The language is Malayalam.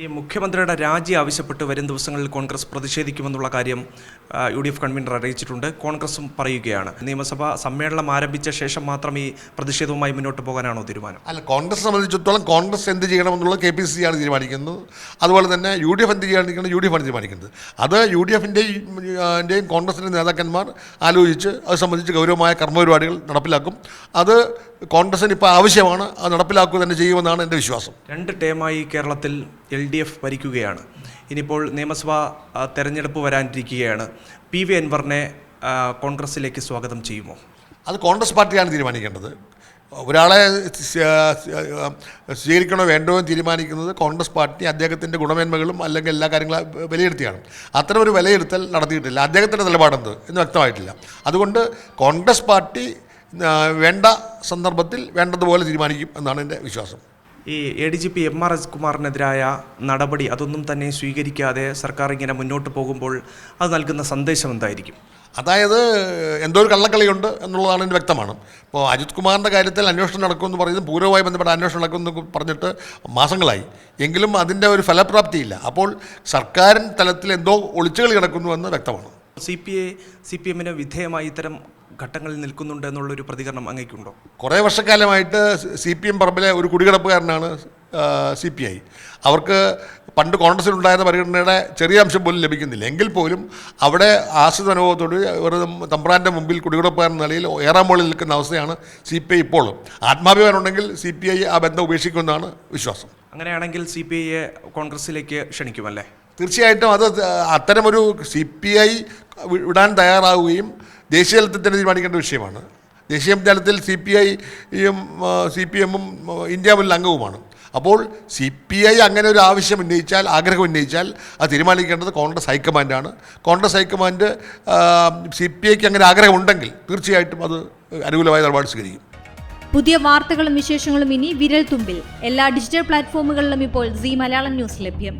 ഈ മുഖ്യമന്ത്രിയുടെ രാജി ആവശ്യപ്പെട്ട് വരും ദിവസങ്ങളിൽ കോൺഗ്രസ് പ്രതിഷേധിക്കുമെന്നുള്ള കാര്യം യു ഡി എഫ് കൺവീനർ അറിയിച്ചിട്ടുണ്ട്. കോൺഗ്രസും പറയുകയാണ്. നിയമസഭാ സമ്മേളനം ആരംഭിച്ച ശേഷം മാത്രം ഈ പ്രതിഷേധവുമായി മുന്നോട്ട് പോകാനാണോ തീരുമാനം? അല്ല കോൺഗ്രസ് സംബന്ധിച്ചിടത്തോളം കോൺഗ്രസ് എന്ത് ചെയ്യണമെന്നുള്ളത് കെ പി സി ആണ് തീരുമാനിക്കുന്നത്. അതുപോലെ തന്നെ യു ഡി എഫ് എന്ത് ചെയ്യണമെന്ന് യു ഡി എഫ് ആണ് തീരുമാനിക്കുന്നത്. അത് യു ഡി എഫിന്റെയും കോൺഗ്രസിന്റെ നേതാക്കന്മാർ ആലോചിച്ച് അത് സംബന്ധിച്ച് ഗൗരവമായ കർമ്മപരിപാടികൾ നടപ്പിലാക്കും. അത് കോൺഗ്രസിന് ഇപ്പോൾ ആവശ്യമാണ് അത് നടപ്പിലാക്കുക തന്നെ ചെയ്യുമെന്നാണ് എന്റെ വിശ്വാസം. രണ്ട് ടേമായി കേരളത്തിൽ എൽ ഡി എഫ് ഭരിക്കുകയാണ്. ഇനിയിപ്പോൾ നിയമസഭാ തെരഞ്ഞെടുപ്പ് വരാനിരിക്കുകയാണ്. പി വി അൻവറിനെ കോൺഗ്രസിലേക്ക് സ്വാഗതം ചെയ്യുമോ? അത് കോൺഗ്രസ് പാർട്ടിയാണ് തീരുമാനിക്കേണ്ടത്. ഒരാളെ സ്വ- സ്വീകരിക്കണോ വേണ്ടോ എന്ന് തീരുമാനിക്കുന്നത് കോൺഗ്രസ് പാർട്ടി അദ്ദേഹത്തിന്റെ ഗുണമേന്മകളും അല്ലെങ്കിൽ എല്ലാ കാര്യങ്ങളും വിലയിരുത്തിയാണ്. അത്തരം ഒരു വിലയിരുത്തൽ നടത്തിയിട്ടില്ല. അദ്ദേഹത്തിന്റെ നിലപാടെന്ത് എന്ന് വ്യക്തമായിട്ടില്ല. അതുകൊണ്ട് കോൺഗ്രസ് പാർട്ടി വേണ്ട സന്ദർഭത്തിൽ വേണ്ടതുപോലെ തീരുമാനിക്കും എന്നാണ് എന്റെ വിശ്വാസം. ഈ A D G P M R S കുമാറിനെതിരായ നടപടി അതൊന്നും തന്നെ സ്വീകരിക്കാതെ സർക്കാർ ഇങ്ങനെ മുന്നോട്ട് പോകുമ്പോൾ അത് നൽകുന്ന സന്ദേശം എന്തായിരിക്കും? അതായത് എന്തോ ഒരു കള്ളക്കളിയുണ്ട് എന്നുള്ളതാണ് എന്റെ വ്യക്തമാണ്. ഇപ്പോൾ അജിത് കുമാറിന്റെ കാര്യത്തിൽ അന്വേഷണം നടക്കുമെന്ന് പറയുന്നത് പൂർവമായി ബന്ധപ്പെട്ട അന്വേഷണം നടക്കുമെന്ന് പറഞ്ഞിട്ട് മാസങ്ങളായി. എങ്കിലും അതിന്റെ ഒരു ഫലപ്രാപ്തിയില്ല. അപ്പോൾ സർക്കാരിൻ തലത്തിൽ എന്തോ ഒളിച്ചുകളി കിടക്കുന്നുവെന്ന് വ്യക്തമാണ്. C P I C P എമ്മിന് വിധേയമായി ഇത്തരം ഘട്ടങ്ങളിൽ നിൽക്കുന്നുണ്ട് എന്നുള്ളൊരു പ്രതികരണം അങ്ങേക്കുണ്ടോ? കുറേ വർഷക്കാലമായിട്ട് സി പി എം പറമ്പിലെ ഒരു കുടികിടപ്പുകാരനാണ് സി പി ഐ അവർക്ക് പണ്ട് കോൺഗ്രസിലുണ്ടായിരുന്ന പരിഗണനയുടെ ചെറിയ അംശം പോലും ലഭിക്കുന്നില്ല. എങ്കിൽ പോലും അവിടെ ആശ്രിത അനുഭവത്തോട് ഇവർ തമ്പ്രാന്റെ മുമ്പിൽ കുടികിടപ്പുകാരൻ നിലയിൽ ഏറാം മുകളിൽ നിൽക്കുന്ന അവസ്ഥയാണ് സി പി ഐ ഇപ്പോഴും. ആത്മാഭിമാനുണ്ടെങ്കിൽ സി പി ഐ ആ ബന്ധം ഉപേക്ഷിക്കുമെന്നാണ് വിശ്വാസം. അങ്ങനെയാണെങ്കിൽ സി പി ഐയെ കോൺഗ്രസിലേക്ക് ക്ഷണിക്കുമല്ലേ? തീർച്ചയായിട്ടും അത് അത്തരമൊരു സി പി ഐ വിടാൻ തയ്യാറാവുകയും ദേശീയ തലത്തിൽ തന്നെ തീരുമാനിക്കേണ്ട വിഷയമാണ്. ദേശീയ തലത്തിൽ സി പി ഐയും സി പി എമ്മും ഇന്ത്യ മുന്നിൽ അംഗവുമാണ്. അപ്പോൾ സി പി ഐ അങ്ങനെ ഒരു ആവശ്യം ഉന്നയിച്ചാൽ ആഗ്രഹം ഉന്നയിച്ചാൽ അത് തീരുമാനിക്കേണ്ടത് Congress ഹൈക്കമാൻഡാണ്. Congress high command C P ഐക്ക് അങ്ങനെ ആഗ്രഹമുണ്ടെങ്കിൽ തീർച്ചയായിട്ടും അത് അനുകൂലമായ നിലപാട് സ്വീകരിക്കും. പുതിയ വാർത്തകളും വിശേഷങ്ങളും ഇനി വിരൽ തുമ്പിൽ എല്ലാ ഡിജിറ്റൽ പ്ലാറ്റ്ഫോമുകളിലും ഇപ്പോൾ സി മലയാളം ന്യൂസ് ലഭ്യം.